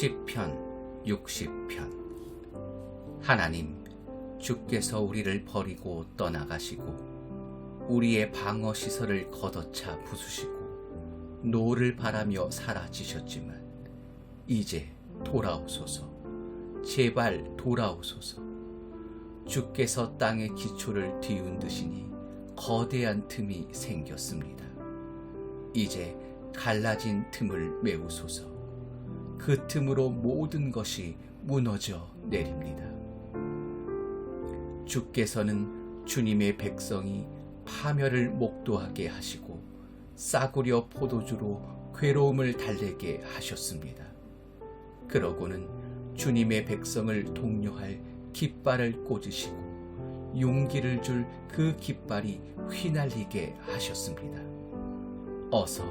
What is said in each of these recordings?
시편 60편. 하나님 주께서 우리를 버리고 떠나가시고 우리의 방어 시설을 걷어차 부수시고 노를 바라며 사라지셨지만 이제 돌아오소서. 제발 돌아오소서. 주께서 땅의 기초를 뒤흔드시니 거대한 틈이 생겼습니다. 이제 갈라진 틈을 메우소서 그 틈으로 모든 것이 무너져 내립니다. 주께서는 주님의 백성이 파멸을 목도하게 하시고 싸구려 포도주로 괴로움을 달래게 하셨습니다. 그러고는 주님의 백성을 독려할 깃발을 꽂으시고 용기를 줄 그 깃발이 휘날리게 하셨습니다. 어서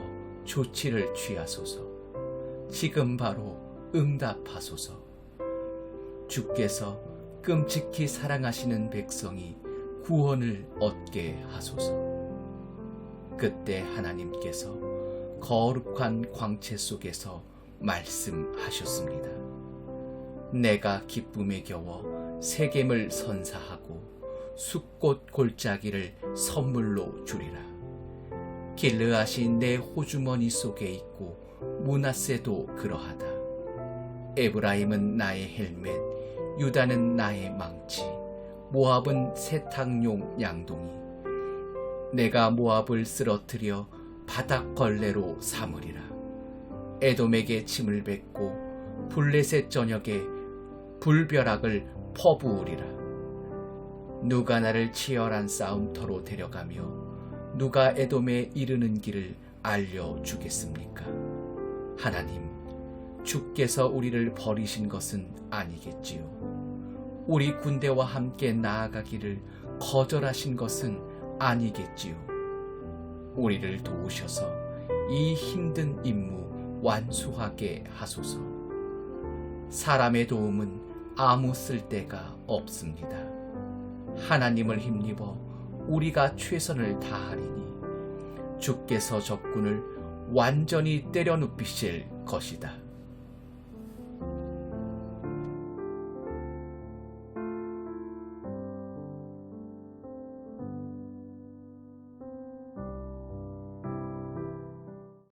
조치를 취하소서. 지금 바로 응답하소서. 주께서 끔찍히 사랑하시는 백성이 구원을 얻게 하소서. 그때 하나님께서 거룩한 광채 속에서 말씀하셨습니다. 내가 기쁨에 겨워 세겜을 선사하고 숫꽃 골짜기를 선물로 주리라. 길르앗이 내 호주머니 속에 있고 문하세도 그러하다. 에브라임은 나의 헬멧, 유다는 나의 망치, 모압은 세탁용 양동이. 내가 모압을 쓰러뜨려 바닥걸레로 삼으리라. 에돔에게 침을 뱉고 블레셋 저녁에 불벼락을 퍼부으리라. 누가 나를 치열한 싸움터로 데려가며 누가 에돔에 이르는 길을 알려주겠습니까? 하나님, 주께서 우리를 버리신 것은 아니겠지요. 우리 군대와 함께 나아가기를 거절하신 것은 아니겠지요. 우리를 도우셔서 이 힘든 임무 완수하게 하소서. 사람의 도움은 아무 쓸데가 없습니다. 하나님을 힘입어 우리가 최선을 다하리니 주께서 적군을 완전히 때려 눕히실 것이다.